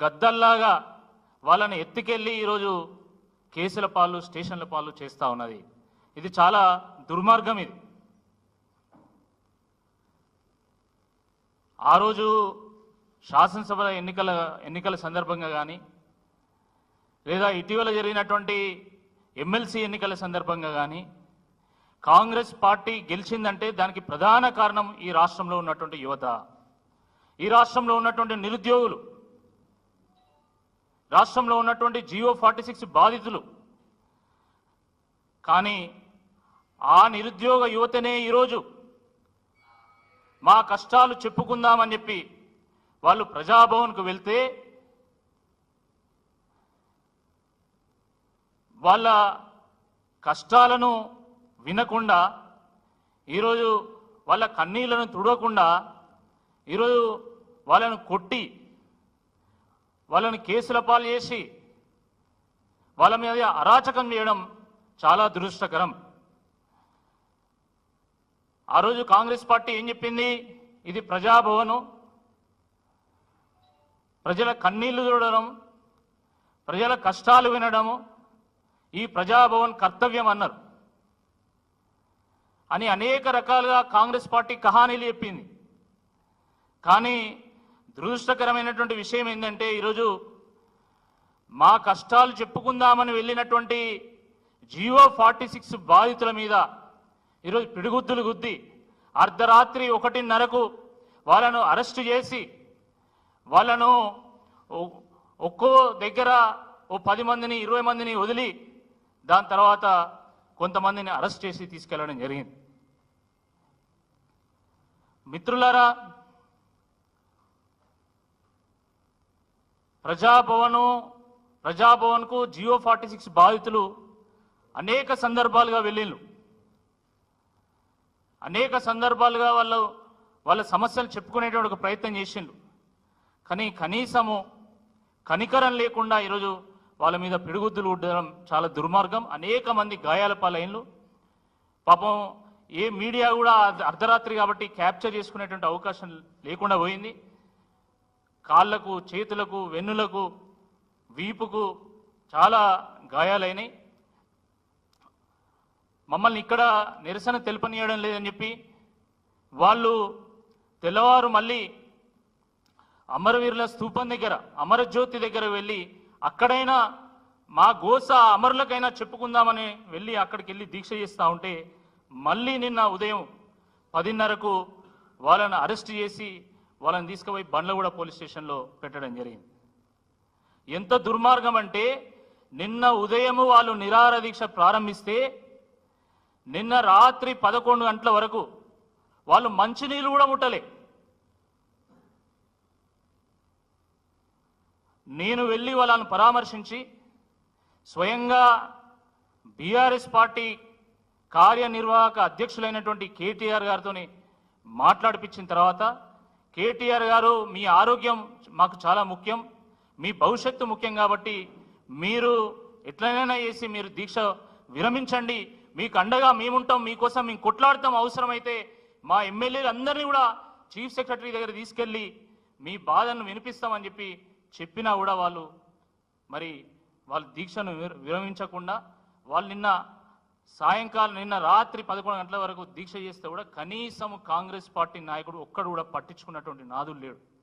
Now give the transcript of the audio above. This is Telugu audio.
గద్దల్లాగా వాళ్ళని ఎత్తుకెళ్ళి ఈరోజు కేసుల పాలు స్టేషన్ల పాలు చేస్తూ ఉన్నది. ఇది చాలా దుర్మార్గం ఇది. ఆ రోజు శాసనసభ ఎన్నికల ఎన్నికల సందర్భంగా కానీ లేదా ఇటీవల జరిగినటువంటి ఎమ్మెల్సీ ఎన్నికల సందర్భంగా కానీ కాంగ్రెస్ పార్టీ గెలిచిందంటే దానికి ప్రధాన కారణం ఈ రాష్ట్రంలో ఉన్నటువంటి యువత. ఈ రాష్ట్రంలో ఉన్నటువంటి నిరుద్యోగులు. రాష్ట్రంలో ఉన్నటువంటి జియో ఫార్టీ సిక్స్ బాధితులు. కానీ ఆ నిరుద్యోగ యువతనే ఈరోజు మా కష్టాలు చెప్పుకుందామని చెప్పి వాళ్ళు ప్రజాభవన్కు వెళ్తే వాళ్ళ కష్టాలను వినకుండా ఈరోజు వాళ్ళ కన్నీళ్ళను తుడవకుండా ఈరోజు వాళ్ళను కొట్టి వాళ్ళని కేసుల పాలు చేసి వాళ్ళ మీద అరాచకం చేయడం చాలా దురదృష్టకరం. ఆ రోజు కాంగ్రెస్ పార్టీ ఏం చెప్పింది? ఇది ప్రజాభవను. ప్రజల కన్నీళ్ళు చూడడం ప్రజల కష్టాలు వినడము ఈ ప్రజాభవన్ కర్తవ్యం అన్నారు. అని అనేక రకాలుగా కాంగ్రెస్ పార్టీ కహానీలు చెప్పింది. కానీ దురదృష్టకరమైనటువంటి విషయం ఏంటంటే ఈరోజు మా కష్టాలు చెప్పుకుందామని వెళ్ళినటువంటి జియో ఫార్టీ సిక్స్ బాధితుల మీద ఈరోజు పిడుగుద్దులు గుద్ది అర్ధరాత్రి ఒకటిన్నరకు వాళ్ళను అరెస్టు చేసి వాళ్ళను ఒక్కో దగ్గర ఓ పది మందిని ఇరవై మందిని వదిలి దాని తర్వాత కొంతమందిని అరెస్ట్ చేసి తీసుకెళ్ళడం జరిగింది. మిత్రులారా ప్రజాభవను ప్రజాభవన్కు జియో ఫార్టీ సిక్స్ బాధితులు అనేక సందర్భాలుగా వెళ్ళిళ్ళు అనేక సందర్భాలుగా వాళ్ళు వాళ్ళ సమస్యలు చెప్పుకునేటువంటి ఒక ప్రయత్నం చేసిండ్రు కానీ కనీసము కనికరం లేకుండా ఈరోజు వాళ్ళ మీద పిడుగుద్దులు ఉండడం చాలా దుర్మార్గం. అనేక మంది గాయాల పాలైన్లు పాపం ఏ మీడియా కూడా అర్ధరాత్రి కాబట్టి క్యాప్చర్ చేసుకునేటువంటి అవకాశం లేకుండా పోయింది. కాళ్ళకు చేతులకు వెన్నులకు వీపుకు చాలా గాయాలైనాయి. మమ్మల్ని ఇక్కడ నిరసన తెలుపనీయడం లేదని చెప్పి వాళ్ళు తెల్లవారు మళ్ళీ అమరవీరుల స్థూపం దగ్గర అమరజ్యోతి దగ్గర వెళ్ళి అక్కడైనా మా గోస అమరులకైనా చెప్పుకుందామని వెళ్ళి అక్కడికి వెళ్ళి దీక్ష చేస్తూ ఉంటే మళ్ళీ నిన్న ఉదయం పదిన్నరకు వాళ్ళని అరెస్ట్ చేసి వాళ్ళని తీసుకుపోయి బండ్లగూడ పోలీస్ స్టేషన్లో పెట్టడం జరిగింది. ఎంత దుర్మార్గం అంటే నిన్న ఉదయము వాళ్ళు నిరార దీక్ష ప్రారంభిస్తే నిన్న రాత్రి పదకొండు గంటల వరకు వాళ్ళు మంచినీళ్ళు కూడా ముట్టలే. నేను వెళ్ళి వాళ్ళని పరామర్శించి స్వయంగా బీఆర్ఎస్ పార్టీ కార్యనిర్వాహక అధ్యక్షులైనటువంటి కేటీఆర్ గారితో మాట్లాడిపించిన తర్వాత కేటీఆర్ గారు మీ ఆరోగ్యం మాకు చాలా ముఖ్యం మీ భవిష్యత్తు ముఖ్యం కాబట్టి మీరు ఎట్లనైనా చేసి మీరు దీక్ష విరమించండి. మీకు అండగా మేముంటాం మీకోసం మేము కొట్లాడతాం. అవసరమైతే మా ఎమ్మెల్యేలు అందరినీ కూడా చీఫ్ సెక్రటరీ దగ్గర తీసుకెళ్ళి మీ బాధను వినిపిస్తామని చెప్పి చెప్పినా కూడా వాళ్ళు మరి వాళ్ళు దీక్షను విరమించకుండా వాళ్ళు నిన్న సాయంకాలం నిన్న రాత్రి పదకొండు గంటల వరకు దీక్ష చేస్తే కూడా కనీసం కాంగ్రెస్ పార్టీ నాయకుడు ఒక్కడు కూడా పట్టించుకున్నటువంటి నాదులు లేడు.